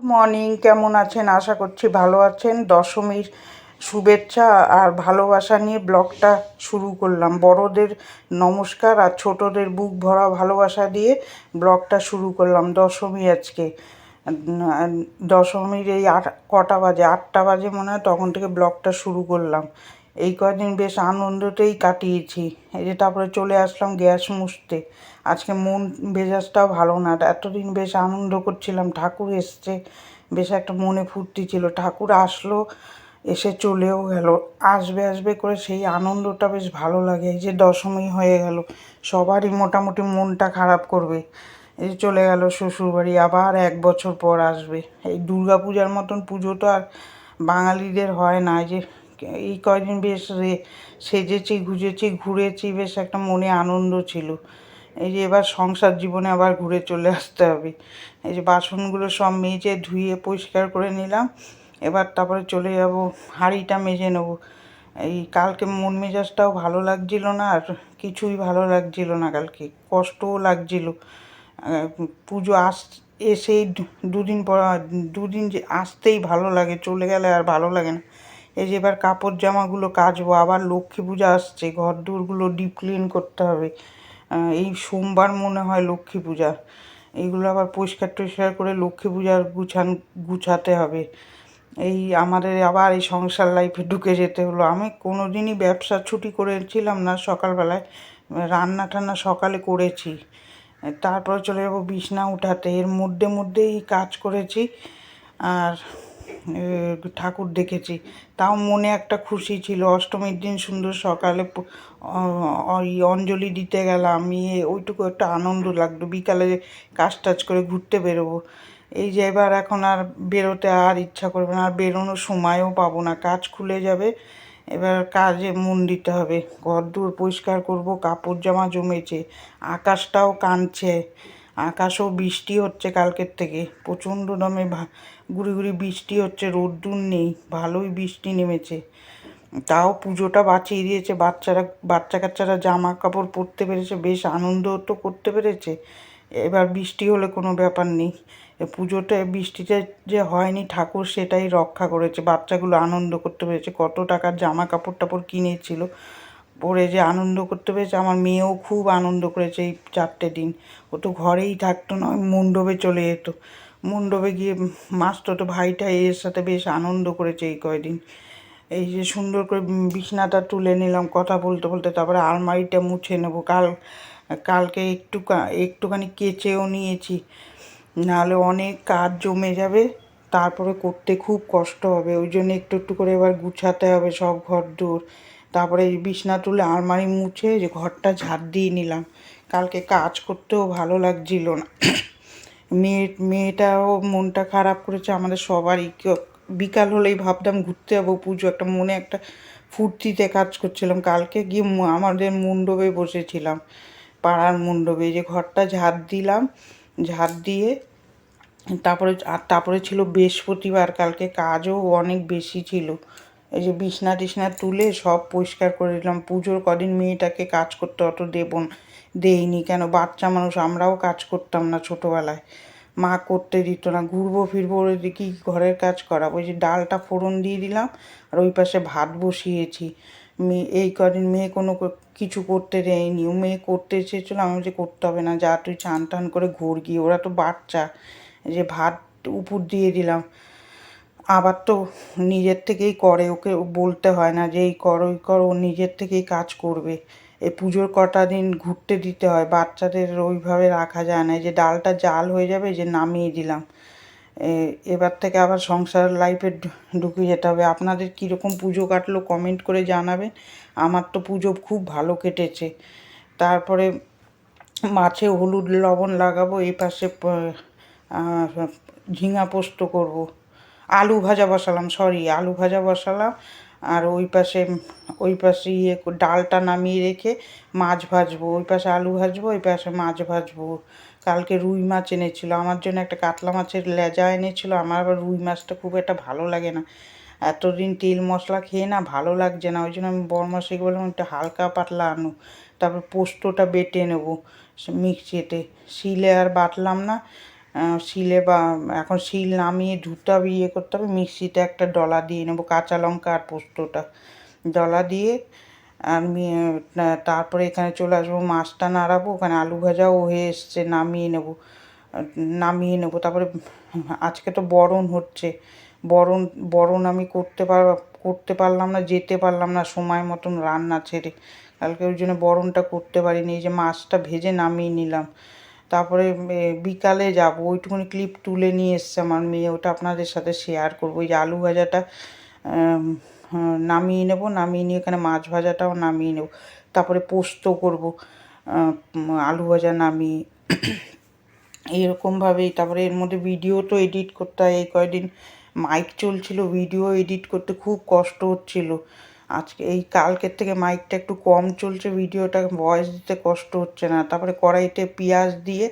Morning কেমন আছেন? আশা করছি ভালো আছেন। দশমীর শুভেচ্ছা আর ভালোবাসা নিয়ে ব্লগটা শুরু করলাম। বড়দের নমস্কার আর ছোটদের বুক ভরা ভালোবাসা দিয়ে ব্লগটা শুরু করলাম দশমী আজকে। দশমীর এই আট, কটা বাজে, আটটা বাজে মনে হয় তখন থেকে ব্লগটা শুরু করলাম। এই কদিন বেশ আনন্দতেই কাটিয়েছি। এই যে তারপরে চলে আসলাম গ্যাস মুছতে। আজকে মন মেজাজটাও ভালো না। এতদিন বেশ আনন্দ করছিলাম, ঠাকুর এসছে, বেশ একটা মনে ফুর্তি ছিল। ঠাকুর আসলো, এসে চলেও গেল। আসবে আসবে করে সেই আনন্দটা বেশ ভালো লাগে। এই যে দশমী হয়ে গেল, সবারই মোটামুটি মনটা খারাপ করবে। এই যে চলে গেল শ্বশুরবাড়ি, আবার এক বছর পর আসবে। এই দুর্গা পূজার মতন পুজো তো আর বাঙালিদের হয় না। যে এই কয়দিন বেশ সেজেছি, গুজেছি, ঘুরেছি, বেশ একটা মনে আনন্দ ছিল। এই যে এবার সংসার জীবনে আবার ঘুরে চলে আসতে হবে। এই যে বাসনগুলো সব মেজে ধুয়ে পরিষ্কার করে নিলাম। এবার তারপরে চলে যাব, হাঁড়িটা মেজে নেব। এই কালকে মন মেজাজটাও ভালো লাগছিল না, আর কিছুই ভালো লাগছিল না কালকে। কষ্টও লাগছিল। পুজো আস, এসেই দুদিন পর, দুদিন যে আসতেই ভালো লাগে, চলে গেলে আর ভালো লাগে না। এই যে এবার কাপড় জামাগুলো কাচবো, আবার লক্ষ্মী পূজা আসছে ঘর দোরগুলো ডিপ ক্লিন করতে হবে। এই সোমবার মনে হয় লক্ষ্মী পূজা। এইগুলো আবার পরিষ্কার টরিষ্কার করে লক্ষ্মী পূজার গুছান, গুছাতে হবে। এই আমাদের আবার এই সংসার লাইফে ঢুকে যেতে হলো। আমি কোনো দিনই ব্যবসা ছুটি করেছিলাম না সকালবেলায়। রান্না টান্না সকালে করেছি। তারপরে চলে যাব বিছনা উঠাতে। এর মধ্যে মধ্যেই কাজ করেছি। আর ঠাকুর দেখেছি। তাও মনে একটা খুশি ছিল। অষ্টমীর দিন সুন্দর সকালে ওই অঞ্জলি দিতে গেলাম। ইয়ে ওইটুকু একটা আনন্দ লাগল। বিকালে কাজ টাজ করে ঘুরতে বেরোবো। এই যে এবার এখন আর বেরোতে আর ইচ্ছা করবে না। আর বেরোনোর সময়ও পাবো না। কাজ খুলে যাবে। এবার কাজে মন দিতে হবে। ঘর দূর পরিষ্কার করব। কাপড় জামা জমেছে। আকাশটাও কাঁদছে। আকাশও বৃষ্টি হচ্ছে কালকের থেকে। প্রচণ্ড দমে গুড়ি গুড়ি বৃষ্টি হচ্ছে, রোদ্দুর নেই, ভালোই বৃষ্টি নেমেছে। তাও পুজোটা বাঁচিয়ে দিয়েছে, বাচ্চারা বাচ্চা কাচ্চারা জামা কাপড় পরতে পেরেছে, বেশ আনন্দ তো করতে পেরেছে। এবার বৃষ্টি হলে কোনো ব্যাপার নেই। এ পুজোটা বৃষ্টিতে যে হয়নি ঠাকুর, সেটাই রক্ষা করেছে। বাচ্চাগুলো আনন্দ করতে পেরেছে, কত টাকার জামা কাপড় টাপড় কিনেছিল। পরে যে আনন্দ করতে পেরেছে, আমার মেয়েও খুব আনন্দ করেছে এই চারটে দিন। ও তো ঘরেই থাকতো না মণ্ডপে চলে যেত। মণ্ডপে গিয়ে মাস্তো তো ভাইটা এর সাথে বেশ আনন্দ করেছে এই কয়দিন। এই যে সুন্দর করে বিছনাটা তুলে নিলাম, কথা বলতে বলতে তারপরে আলমারিটা মুছে নেব। কাল, কালকে একটু একটুখানি কেচেও নিয়েছি। নাহলে অনেক কাজ জমে যাবে, তারপরে করতে খুব কষ্ট হবে। ওই জন্য একটু একটু করে এবার গুছাতে হবে সব ঘর দূর তারপরে বিছনা তুলে আলমারি মুছে যে ঘরটা ঝাড় দিয়ে নিলাম। কালকে কাজ করতেও ভালো লাগছিল না। মেয়ে, মেয়েটাও মনটা খারাপ করেছে, আমাদের সবারই। বিকাল হলেই ভাবতাম ঘুরতে যাব পুজো, একটা মনে একটা ফুর্তিতে কাজ করছিলাম। কালকে গিয়ে আমাদের মণ্ডপে বসেছিলাম, পাড়ার মণ্ডপে। যে ঘরটা ঝাড় দিলাম, ঝাড় দিয়ে তারপরে, আর তারপরে ছিল বৃহস্পতিবার, কালকে কাজও অনেক বেশি ছিল। এই যে বিছনা টিছনা তুলে সব পরিষ্কার করে দিলাম। পুজোর কদিন মেয়েটাকে কাজ করতে অত দেব দেইনি। কেন? বাচ্চা মানুষ, আমরাও কাজ করতাম না ছোটোবেলায়। মা করতে দিত না। ঘুরবো, ফিরবো, ওই কি ঘরের কাজ করাবো ওই যে ডালটা ফোড়ন দিয়ে দিলাম আর ওই পাশে ভাত বসিয়েছি। মেয়ে এই কদিন মেয়ে কোনো কিছু করতে দেয়নি। ও মেয়ে করতে চেয়েছিলো, আমি যে করতে হবে না, যা, তুই চান টান করে ঘোর গিয়ে। ওরা তো বাচ্চা। যে ভাত উপর দিয়ে দিলাম। আবার তো নিজের থেকেই করে, ওকে বলতে হয় না যে এই কর, ওই কর, ও নিজের থেকেই কাজ করবে। এই পুজোর কটা দিন ঘুরতে দিতে হয়, বাচ্চাদের ওইভাবে রাখা যায় না। যে ডালটা জাল হয়ে যাবে যে নামিয়ে দিলাম। এ- এবার থেকে আবার সংসার লাইফে ঢুকে যেতে হবে। আপনাদের কীরকম পুজো কাটলো কমেন্ট করে জানাবেন। আমার তো পুজো খুব ভালো কেটেছে। তারপরে মাছে হলুদ, লবণ লাগাবো, এই পাশে ঝিঙা পোস্ত করব। আলু ভাজা বসালাম সরি আলু ভাজা বসালাম। আর ওই পাশে ওই পাশে ইয়ে ডালটা নামিয়ে রেখে মাছ ভাজবো। ওই পাশে আলু ভাজবো, ওই পাশে মাছ ভাজবো। কালকে রুই মাছ এনেছিল, আমার জন্য একটা কাতলা মাছের লেজা এনেছিল, আমার আবার রুই মাছটা খুব একটা ভালো লাগে না। এতদিন তেল মশলা খেয়ে না ভালো লাগছে না, ওই জন্য আমি বরমাসিকে বললাম, একটু হালকা পাতলা আনো, তারপর পোস্তটা বেটে নেব মিক্সিতে। শিলে আর বাটলাম না শিলে বা এখন শিল নামিয়ে হবে ইয়ে করতে হবে। মিক্সিতে একটা ডলা দিয়ে নেব, কাঁচা লঙ্কা আর পোস্তটা। ডলা দিয়ে আর তারপরে এখানে চলে আসব, মাছটা নাড়াবো, ওখানে আলু ভাজাও হয়ে এসছে, নামিয়ে নেব। নামিয়ে নেব, তারপরে আজকে তো বরণ হচ্ছে। বরণ বরণ আমি করতে পার করতে পারলাম না, যেতে পারলাম না সময় মতন রান্না ছেড়ে। কালকে ওই জন্য বরণটা করতে পারিনি, এই যে মাছটা ভেজে নামিয়ে নিলাম। তারপরে বিকালে যাব। ওইটুকুনি ক্লিপ তুলে নিয়ে এসছে আমার মেয়ে। ওটা আপনাদের সাথে শেয়ার করব। ওই যে আলু ভাজাটা হ্যাঁ, নামিয়ে নেব। নামিয়ে নিয়ে এখানে মাছ ভাজাটাও নামিয়ে নেব। তারপরে পোস্ত করব আলু ভাজা নামিয়ে। এরকমভাবেই তারপরে এর মধ্যে ভিডিও তো এডিট করতে হয়। এই কয়দিন মাইক চলছিল ভিডিও এডিট করতে খুব কষ্ট হচ্ছিল। আজকে এই কালকের থেকে মাইকটা একটু কম চলছে, ভিডিওটা ভয়েস দিতে কষ্ট হচ্ছে না। তারপরে কড়াইতে পেঁয়াজ দিয়ে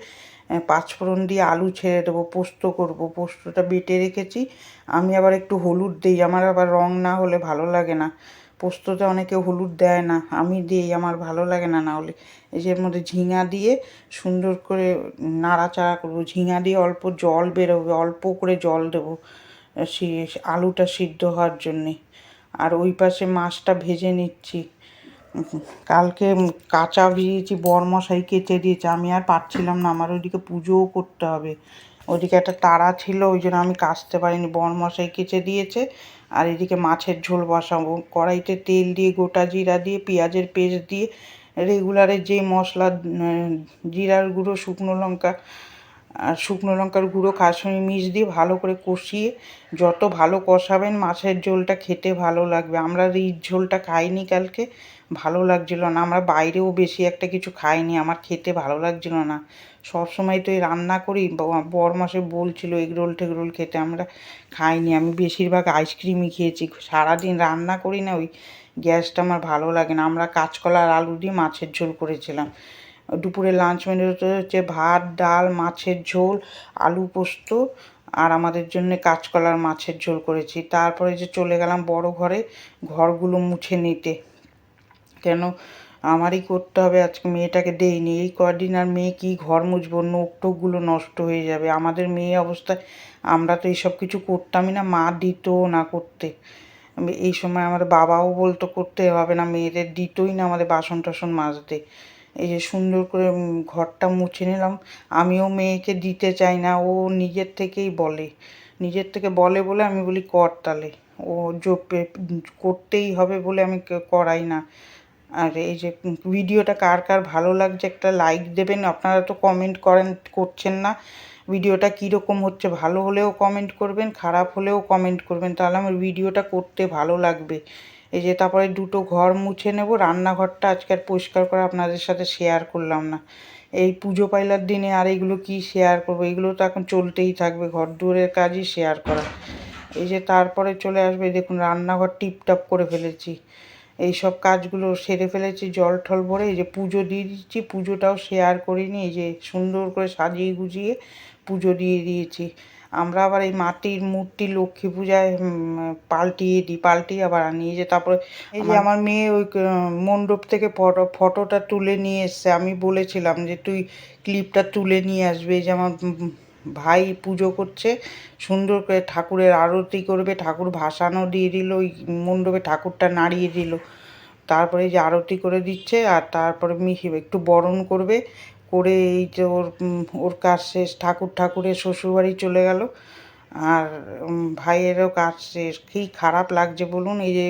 পাঁচফোড়ন দিয়ে আলু ছেড়ে দেবো, পোস্ত করব। পোস্তটা বেটে রেখেছি। আমি আবার একটু হলুদ দিই, আমার আবার রং না হলে ভালো লাগে না। পোস্ততে অনেকে হলুদ দেয় না, আমি দিই, আমার ভালো লাগে না না হলে। এই যে এর মধ্যে ঝিঙা দিয়ে সুন্দর করে নাড়াচাড়া করব। ঝিঙা দিয়ে অল্প জল বেরোবে, অল্প করে জল দেবো সি- আলুটা সিদ্ধ হওয়ার জন্যে। আর ওই পাশে মাছটা ভেজে নিচ্ছি। কালকে কাঁচা ভিজিয়েছি বরমশাই কেচে দিয়েছে। আমি আর পারছিলাম না, আমার ওইদিকে পুজোও করতে হবে। ওইদিকে একটা তাড়া ছিল, ওই জন্য আমি কাচতে পারিনি। বরমশাই কেচে দিয়েছে, আর এদিকে মাছের ঝোল বসাবো। কড়াইতে তেল দিয়ে, গোটা জিরা দিয়ে, পেঁয়াজের পেস্ট দিয়ে রেগুলারের যে মশলা জিরার গুঁড়ো, শুকনো লঙ্কা আর শুকনো লঙ্কার গুঁড়ো কাশ্মীরি মির্চ দিয়ে ভালো করে কষিয়ে যত ভালো কষাবেন মাছের ঝোলটা খেতে ভালো লাগবে। আমরা রিচ ঝোলটা খাইনি কালকে, ভালো লাগছিল না। আমরা বাইরেও বেশি একটা কিছু খাইনি, আমার খেতে ভালো লাগছিল না। সব সময় তো এই রান্না করি বর মাসে বলছিল এগরোল টেগরোল খেতে, আমরা খাইনি। আমি বেশিরভাগ আইসক্রিমই খেয়েছি, সারাদিন রান্না করি না, ওই গ্যাসটা আমার ভালো লাগে না। আমরা কাঁচকলার আলু দিয়ে মাছের ঝোল করেছিলাম। দুপুরে লাঞ্চ মেনুতে হচ্ছে ভাত, ডাল, মাছের ঝোল, আলু পোস্ত আর আমাদের জন্য কাঁচকলার মাছের ঝোল করেছি। তারপরে যে চলে গেলাম বড় ঘরে, ঘরগুলো মুছে নিতে। কেন? আমারই করতে হবে, আজকে মেয়েটাকে দেইনি। এই কদিন আর মেয়ে কী ঘর মুছবো নোখ টোকগুলো নষ্ট হয়ে যাবে। আমাদের মেয়ে অবস্থায় আমরা তো এইসব কিছু করতামই না, মা দিতও না করতে। এই সময় আমাদের বাবাও বলতো, করতে হবে না, মেয়েদের দিতই না আমাদের বাসন টাসন মাজতে। এই যে সুন্দর করে ঘরটা মুছে নিলাম। আমিও মেয়েকে দিতে চাই না, ও নিজের থেকেই বলে। নিজের থেকে বলে বলে আমি বলি, কর তালে ও করতেই হবে বলে আমি করাই না। আর এই যে ভিডিওটা কার কার ভালো লাগছে একটা লাইক দেবেন। আপনারা তো কমেন্ট করেন, করছেন না। ভিডিওটা কীরকম হচ্ছে, ভালো হলেও কমেন্ট করবেন, খারাপ হলেও কমেন্ট করবেন। তাহলে আমার ভিডিওটা করতে ভালো লাগবে। এই যে তারপরে দুটো ঘর মুছে নেব, রান্নাঘরটা আজকে আর পরিষ্কার করে আপনাদের সাথে শেয়ার করলাম না। এই পুজো পাইলার দিনে আর এইগুলো কি শেয়ার করব? এগুলো তো এখন চলতেই থাকবে, ঘর দুয়ারের কাজই শেয়ার করা। এই যে তারপরে চলে আসবে, দেখুন রান্নাঘর টিপটাপ করে ফেলেছি। এই সব কাজগুলো সেরে ফেলেছি, জল টল ভরে এই যে পুজো দিয়ে দিচ্ছি, পুজোটাও শেয়ার করিনি, এই যে সুন্দর করে সাজিয়ে গুজিয়ে পুজো দিয়ে দিয়েছি। আমরা আবার এই মাটির মূর্তি লক্ষ্মী পূজায় পাল্টিয়ে দিই পাল্টিয়ে আবার আনি এই যে তারপরে এই যে আমার মেয়ে ওই মণ্ডপ থেকে ফটো ফটোটা তুলে নিয়ে এসছে। আমি বলেছিলাম যে তুই ক্লিপটা তুলে নিয়ে আসবে। যে আমার ভাই পুজো করছে সুন্দর করে ঠাকুরের আরতি করবে ঠাকুর ভাসানো দিয়ে দিল ওই মণ্ডপে ঠাকুরটা নাড়িয়ে দিল। তারপরে এই যে আরতি করে দিচ্ছে আর তারপরে মিশি একটু বরণ করবে। করে এই যে ওর ওর কাজ শেষ, ঠাকুর ঠাকুরের শ্বশুরবাড়ি চলে গেল। আর ভাইয়েরও কাজ শেষ। কী খারাপ লাগছে বলুন, এই যে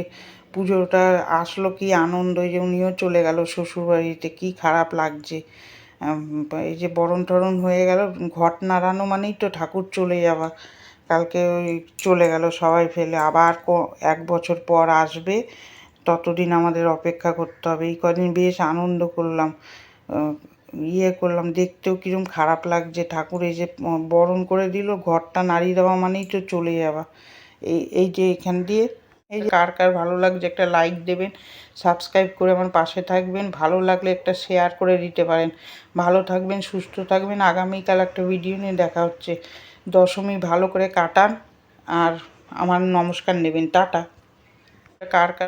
পুজোটা আসলো কি আনন্দ যে উনিও চলে গেল শ্বশুরবাড়িতে, কী খারাপ লাগছে। এই যে বরণ টরণ হয়ে গেল, ঘট নাড়ানো মানেই তো ঠাকুর চলে যাওয়া। কালকে ওই চলে গেল সবাই ফেলে, আবার এক বছর পর আসবে, ততদিন আমাদের অপেক্ষা করতে হবে। এই কদিন বেশ আনন্দ করলাম। ইয়ে করলাম, দেখতেও কিরম খারাপ লাগছে। ঠাকুর এই যে বরণ করে দিল, ঘরটা নাড়িয়ে দেওয়া মানেই তো চলে যাওয়া। এই এই যে এখান দিয়ে, এই যে কার কার ভালো লাগছে একটা লাইক দেবেন সাবস্ক্রাইব করে আমার পাশে থাকবেন, ভালো লাগলে একটা শেয়ার করে দিতে পারেন। ভালো থাকবেন, সুস্থ থাকবেন, আগামীকাল একটা ভিডিও নিয়ে দেখা হচ্ছে। দশমী ভালো করে কাটান, আর আমার নমস্কার নেবেন, টাটা। কার কার